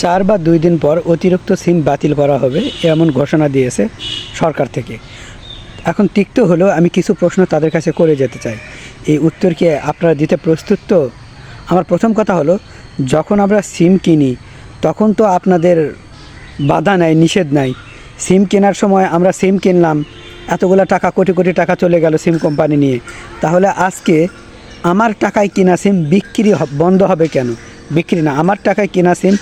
চার বা দুই দিন পর অতিরিক্ত সিম বাতিল করা হবে এমন ঘোষণা দিয়েছে সরকার থেকে। এখন তিক্ত হলেও আমি কিছু প্রশ্ন তাদের কাছে করে যেতে চাই। এই উত্তর কি আপনারা দিতে প্রস্তুত তো? আমার প্রথম কথা হলো, যখন আমরা সিম কিনি, তখন তো আপনাদের বাধা নাই, নিষেধ নাই। সিম কেনার সময় আমরা সিম কিনলাম, এতগুলো টাকা, কোটি কোটি টাকা চলে গেল সিম কোম্পানি নিয়ে। তাহলে আজকে আমার টাকায় কিনা সিম বিক্রি বন্ধ হবে কেন? বিক্রি না। আমার টাকায় কিনা সিম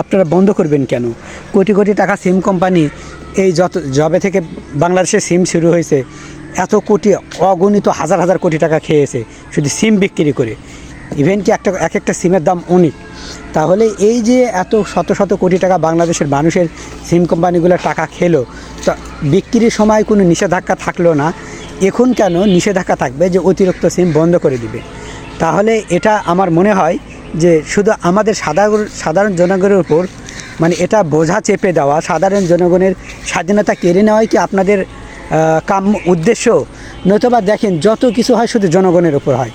আপনারা বন্ধ করবেন কেন? কোটি কোটি টাকা সিম কোম্পানি এই যত জবে থেকে বাংলাদেশে সিম শুরু হয়েছে, এত কোটি অগণিত হাজার হাজার কোটি টাকা খেয়েছে শুধু সিম বিক্রি করে। ইভেন কি একটা, এক একটা সিমের দাম অনেক। তাহলে এই যে এত শত শত কোটি টাকা বাংলাদেশের মানুষের সিম কোম্পানিগুলো টাকা খেলো, তা বিক্রির সময় কোনো নিষেধাজ্ঞা থাকল না। এখন কেন নিষেধাজ্ঞা থাকবে যে অতিরিক্ত সিম বন্ধ করে দিবে? তাহলে এটা আমার মনে হয় যে শুধু আমাদের সাধারণ সাধারণ জনগণের উপর মানে এটা বোঝা চেপে দেওয়া, সাধারণ জনগণের স্বাধীনতা কেড়ে নেওয়াই কি আপনাদের কাম্য উদ্দেশ্য? নতুবা দেখেন, যত কিছু হয় শুধু জনগণের উপর হয়,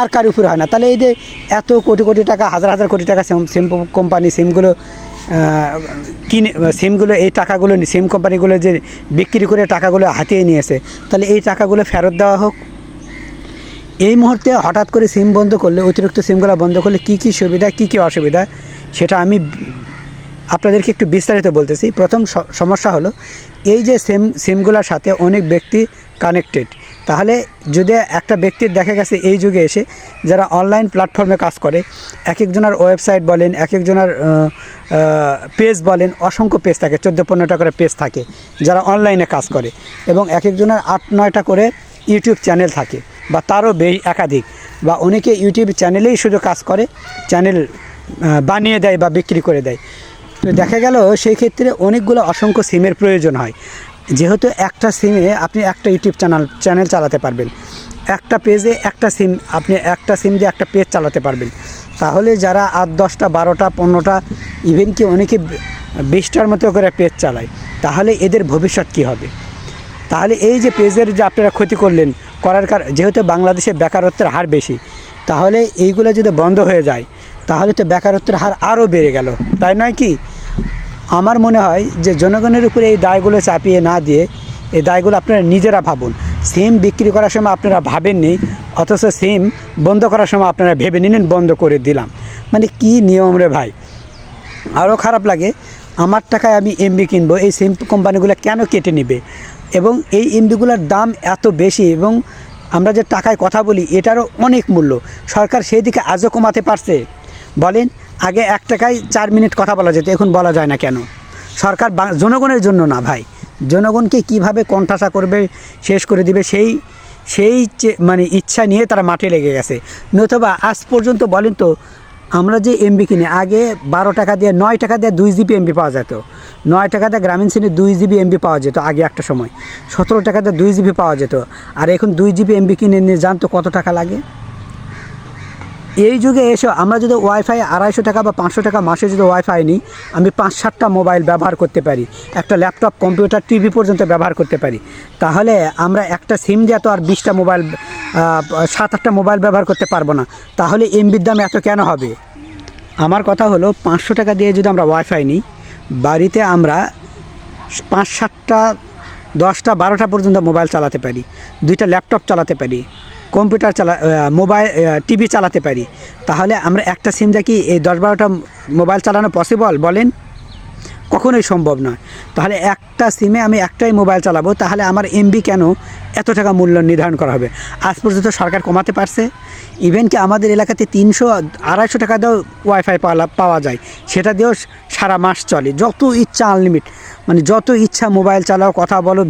আর কার উপর হয় না। তাহলে এই যে এত কোটি কোটি টাকা, হাজার হাজার কোটি টাকা সিম সিম কোম্পানি, সিমগুলো কিনে, সিমগুলো, এই টাকাগুলো, সিম কোম্পানিগুলো যে বিক্রি করে টাকাগুলো হাতিয়ে নিয়েছে, তাহলে এই টাকাগুলো ফেরত দেওয়া হোক। এই মুহূর্তে হঠাৎ করে সিম বন্ধ করলে, অতিরিক্ত সিমগুলো বন্ধ করলে কি কি সুবিধা, কি কি অসুবিধা, সেটা আমি আপনাদেরকে একটু বিস্তারিত বলতেছি। প্রথম সমস্যা হলো, এই যে সিম, সিমগুলোর সাথে অনেক ব্যক্তি কানেক্টেড তাহলে যদি একটা ব্যক্তির দেখা গেছে এই যুগে এসে, যারা অনলাইন প্ল্যাটফর্মে কাজ করে এক একজনের ওয়েবসাইট বলেন এক একজনের পেজ বলেন, অসংখ্য পেজ থাকে চোদ্দ পনেরোটা করে পেজ থাকে, যারা অনলাইনে কাজ করে, এবং এক একজনের আট নয়টা করে ইউটিউব চ্যানেল থাকে। বা তারও একাধিক। বা অনেকে ইউটিউব চ্যানেলেই শুধু কাজ করে, চ্যানেল বানিয়ে দেয় বা বিক্রি করে দেয়। তো দেখা গেল সেই ক্ষেত্রে অনেকগুলো অসংখ্য সিমের প্রয়োজন হয়। যেহেতু একটা সিমে আপনি একটা ইউটিউব চ্যানেল চ্যানেল চালাতে পারবেন। একটা পেজে একটা সিম, আপনি একটা সিম দিয়ে একটা পেজ চালাতে পারবেন। তাহলে যারা আট, দশটা, বারোটা, পনেরোটা ইভেন কি অনেকে বিশটার মতো করে পেজ চালায়, তাহলে এদের ভবিষ্যৎ কী হবে? তাহলে এই যে পেজের যে আপনারা ক্ষতি করলেন করার কার, যেহেতু বাংলাদেশে বেকারত্বের হার বেশি, তাহলে এইগুলো যদি বন্ধ হয়ে যায়, তাহলে তো বেকারত্বের হার আরও বেড়ে গেল। তাই নয় কি? আমার মনে হয় যে জনগণের উপরে এই দায়গুলো চাপিয়ে না দিয়ে এই দায়গুলো আপনারা নিজেরা ভাবুন। সিম বিক্রি করার সময় আপনারা ভাবেননি, অথচ সিম বন্ধ করার সময় আপনারা ভেবে নিলেন, বন্ধ করে দিলাম। মানে কি নিয়ম রে ভাই? আরও খারাপ লাগে, আমার টাকায় আমি এমবি কিনবো, এই সিম কোম্পানিগুলো কেন কেটে নেবে? এবং এই এমবিগুলোর দাম এত বেশি এবং আমরা যে টাকায় কথা বলি, এটারও অনেক মূল্য। সরকার সেই দিকে আজও কমাতে পারছে। বলেন, আগে এক টাকায় চার মিনিট কথা বলা যেত, এখন বলা যায় না কেন? সরকার জনগণের জন্য না ভাই। জনগণকে কীভাবে কণ্ঠাসা করবে, শেষ করে দিবে, সেই সেই মানে ইচ্ছা নিয়ে তারা মাঠে লেগে গেছে। নতুবা আজ পর্যন্ত বলেন তো আমরা যে এমবি কিনি, আগে বারো টাকা দিয়ে, নয় টাকা দিয়ে দুই জিবি এমবি পাওয়া যেত। নয় টাকা দিয়ে গ্রামীণ শ্রেণির দুই জিবি এমবি পাওয়া যেত আগে একটা সময়। সতেরো টাকা দিয়ে দুই জিবি পাওয়া যেত। আর এখন দুই জিবি এমবি কিনে নিয়ে জানতো কত টাকা লাগে? এই যুগে এসে, আমরা যদি ওয়াইফাই আড়াইশো টাকা বা পাঁচশো টাকা মাসে যদি ওয়াইফাই নিই, আমি পাঁচ সাতটা মোবাইল ব্যবহার করতে পারি। একটা ল্যাপটপ কম্পিউটার টিভি পর্যন্ত ব্যবহার করতে পারি। তাহলে আমরা একটা সিম দিয়ে তো আর বিশটা মোবাইল সাত আটটা মোবাইল ব্যবহার করতে পারব না। তাহলে এমবির দাম এত কেন হবে? আমার কথা হলো, পাঁচশো টাকা দিয়ে যদি আমরা ওয়াইফাই নিই, বাড়িতে আমরা পাঁচ সাতটা, দশটা, বারোটা পর্যন্ত মোবাইল চালাতে পারি, দুইটা ল্যাপটপ চালাতে পারি, কম্পিউটার চালা মোবাইল টিভি চালাতে পারি, তাহলে আমরা একটা সিম কি এই দশ বারোটা মোবাইল চালানো পসিবল বলেন? কখনোই সম্ভব নয়। তাহলে একটা সিমে আমি একটাই মোবাইল চালাবো, তাহলে আমার এমবি কেন এত টাকা মূল্য নির্ধারণ করা হবে। আজ পর্যন্ত সরকার কমাতে পারছে। ইভেন কি আমাদের এলাকাতে তিনশো আড়াইশো টাকা দিয়েও ওয়াইফাই পাওয়া পাওয়া যায়। সেটা দিয়েও সারা মাস চলে। যত ইচ্ছা আনলিমিট মানে যত ইচ্ছা মোবাইল চালাও, কথা বলো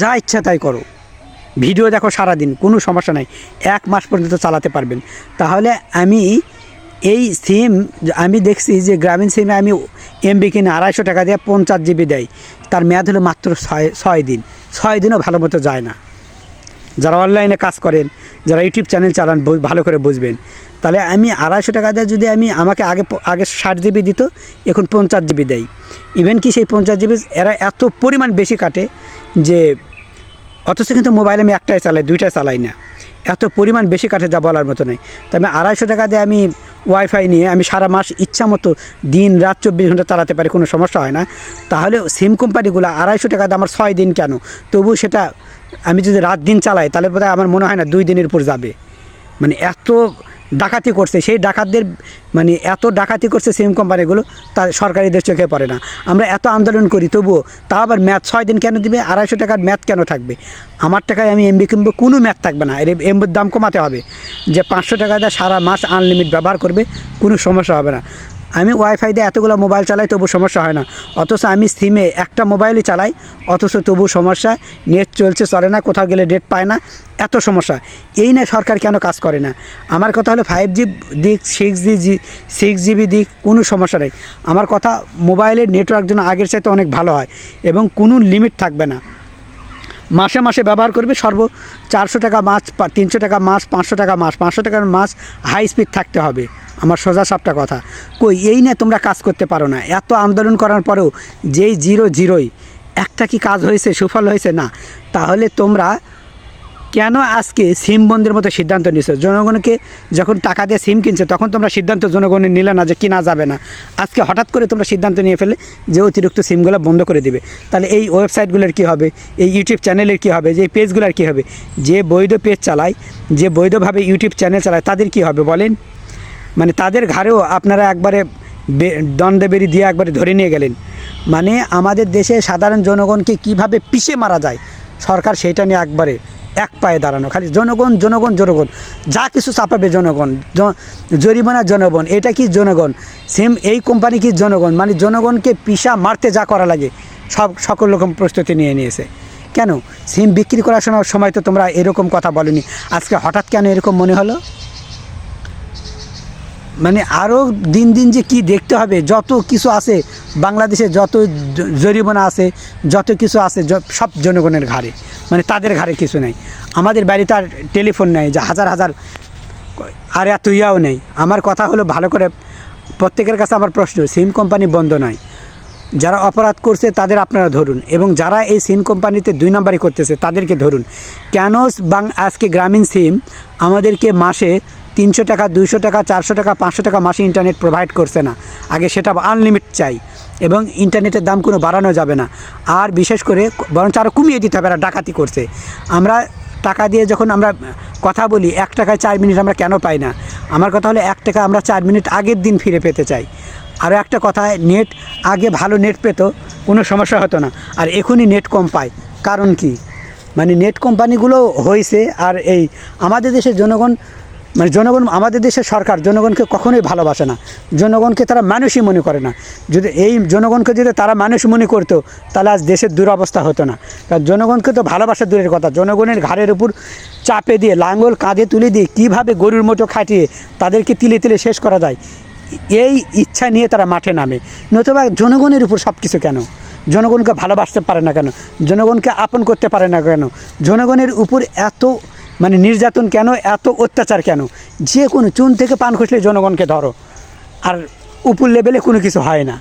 যা ইচ্ছা তাই করো। ভিডিও দেখো সারাদিন, কোনো সমস্যা নাই। এক মাস পর্যন্ত চালাতে পারবেন। তাহলে আমি এই সিম আমি দেখছি যে গ্রামীণ সিমে আমি এমবি কিনে আড়াইশো টাকা দিয়ে পঞ্চাশ জিবি দেয়। তার মেয়াদ হলো মাত্র ছয় ছয় দিন। ছয় দিনও ভালো মতো যায় না। যারা অনলাইনে কাজ করেন, যারা ইউটিউব চ্যানেল চালান ভালো করে বুঝবেন। তাহলে আমি আড়াইশো টাকা দিয়ে যদি আমি আমাকে আগে আগে ষাট জিবি দিত, এখন পঞ্চাশ জিবি দেয় ইভেন কি সেই পঞ্চাশ জিবি এরা এত পরিমাণ বেশি কাটে যে, অথচ কিন্তু মোবাইল আমি একটাই চালাই, দুইটাই চালাই না। এত পরিমাণ বেশি কাটে যা বলার মতো নেই। তো আমি আড়াইশো টাকা দিয়ে আমি ওয়াইফাই নিয়ে আমি সারা মাস ইচ্ছা মতো দিন রাত চব্বিশ ঘণ্টা চালাতে পারি, কোনো সমস্যা হয় না। তাহলে সিম কোম্পানিগুলো আড়াইশো টাকা দাম আমার ছয় দিন কেন? তবু সেটা আমি যদি রাত দিন চালাই, তাহলে বোধহয় আমার মনে হয় না দুই দিনের উপর যাবে। মানে এত ডাকাতি করছে, সেই ডাকাতদের মানে এত ডাকাতি করছে সিম কোম্পানিগুলো, তা সরকারিদের চোখে পড়ে না। আমরা এত আন্দোলন করি, তবুও তা আবার ম্যাথ ছয় দিন কেন দিবে, আড়াইশো টাকার ম্যাথ কেন থাকবে? আমার টাকায় আমি এমবি কিনবো কোনো ম্যাথ থাকবে না, এর এমবির দাম কমাতে হবে। যে পাঁচশো টাকা দিয়ে সারা মাস আনলিমিট ব্যবহার করবে, কোনো সমস্যা হবে না। আমি ওয়াইফাই দিয়ে এতগুলো মোবাইল চালাই, তবু সমস্যা হয় না। অথচ আমি সিমে একটা মোবাইলই চালাই, অথচ তবু সমস্যা। নেট চলছে, চলে না, কোথাও গেলে নেট পায় না। এত সমস্যা। এই না সরকার কেন কাজ করে না? আমার কথা হলো ফাইভ জি দিক six G G six GB দিক, কোনো সমস্যা নেই। আমার কথা মোবাইলের নেটওয়ার্ক যেন আগের চাইতে অনেক ভালো হয়, এবং কোনো লিমিট থাকবে না। মাসে মাসে ব্যবহার করবে, সর্ব চারশো টাকা মাছ তিনশো টাকা মাছ, পাঁচশো টাকা মাছ, পাঁচশো টাকার মাছ হাই স্পিড থাকতে হবে। আমার সোজা সাপটা কথা। কই, এই না তোমরা কাজ করতে পারো না। এত আন্দোলন করার পরেও যেই জিরো জিরোই, একটা কি কাজ হয়েছে, সুফল হয়েছে না? তাহলে তোমরা কেন আজকে সিম বন্ধের মতো সিদ্ধান্ত নিছো জনগণকে যখন টাকা দিয়ে সিম কিনছে, তখন তোমরা সিদ্ধান্ত জনগণের নিলে না যে কিনা যাবে না। আজকে হঠাৎ করে তোমরা সিদ্ধান্ত নিয়ে ফেলে যে অতিরিক্ত সিমগুলো বন্ধ করে দিবে। তাহলে এই ওয়েবসাইটগুলোর কী হবে? এই ইউটিউব চ্যানেলের কী হবে? যে পেজগুলোর কী হবে? যে বৈধ পেজ চালায়, যে বৈধভাবে ইউটিউব চ্যানেল চালায়, তাদের কী হবে বলেন? মানে তাদের ঘাড়েও আপনারা একবারে দণ্ডবেরি দিয়ে একবারে ধরে নিয়ে গেলেন। মানে আমাদের দেশে সাধারণ জনগণকে কীভাবে পিষে মারা যায়? সরকার সেইটা নিয়ে একবারে এক পায়ে দাঁড়ানো, খালি জনগণ জনগণ জনগণ। যা কিছু চাপাবে জনগণ জরিমানা জনগণ, এটা কি জনগণ? সেম এই কোম্পানি কি জনগণ? মানে জনগণকে পিসা মারতে যা করা লাগে, সব সকল রকম প্রস্তুতি নিয়ে নিয়েছে। কেন? সিম বিক্রি করার সময় তো তোমরা এরকম কথা বলনি। আজকে হঠাৎ কেন এরকম মনে হলো? মানে আরও দিন দিন যে কি দেখতে হবে, যত কিছু আছে, বাংলাদেশে যত জরিমানা আছে, যত কিছু আছে সব জনগণের ঘাড়ে। মানে তাদের ঘাড়ে কিছু নেই। আমাদের বাড়িতে আর টেলিফোন নেই, যে হাজার হাজার, আর এত ইয়াও নেই। আমার কথা হলো ভালো করে, প্রত্যেকের কাছে আমার প্রশ্ন, সিম কোম্পানি বন্ধ নয় যারা অপরাধ করছে, তাদের আপনারা ধরুন। এবং যারা এই সিম কোম্পানিতে দুই নম্বরই করতেছে, তাদেরকে ধরুন। কেন বাং, আজকে গ্রামীণ সিম আমাদেরকে মাসে তিনশো টাকা, দুইশো টাকা, চারশো টাকা, পাঁচশো টাকা মাসে ইন্টারনেট প্রোভাইড করছে না। আগে সেটা আনলিমিট চাই এবং ইন্টারনেটের দাম কোনো বাড়ানো যাবে না। আর বিশেষ করে বরঞ্চ আরও কমিয়ে দিতে হবে, এরা ডাকাতি করছে। আমরা টাকা দিয়ে যখন আমরা কথা বলি, এক টাকায় চার মিনিট আমরা কেন পাই না? আমার কথা হলো, এক টাকা আমরা চার মিনিট আগের দিন ফিরে পেতে চাই। আরও একটা কথা নেট আগে ভালো নেট পেতো, কোনো সমস্যা হতো না। আর এখনই নেট কম পায়। কারণ কি? মানে নেট কোম্পানিগুলো হয়েছে আর এই আমাদের দেশের জনগণ মানে জনগণ, আমাদের দেশের সরকার জনগণকে কখনোই ভালোবাসে না। জনগণকে তারা মানুষই মনে করে না। যদি এই জনগণকে যদি তারা মানুষ মনে করতো, তাহলে আজ দেশের দুরবস্থা হতো না। কারণ জনগণকে তো ভালোবাসা দূরের কথা। জনগণের ঘাড়ের উপর চাপে দিয়ে লাঙ্গল কাঁধে তুলে দিয়ে কীভাবে গরুর মতো খাটিয়ে তাদেরকে তিলে তিলে শেষ করা যায়? এই ইচ্ছা নিয়ে তারা মাঠে নামে। নতুবা জনগণের উপর সব কিছু কেন? জনগণকে ভালোবাসতে পারে না কেন? জনগণকে আপন করতে পারে না কেন? জনগণের উপর এত মানে নির্যাতন কেন? এত অত্যাচার কেন? যে কোনো চুন থেকে পান খুঁজলে জনগণকে ধরো। আর উপর লেভেলে কোনো কিছু হয় না।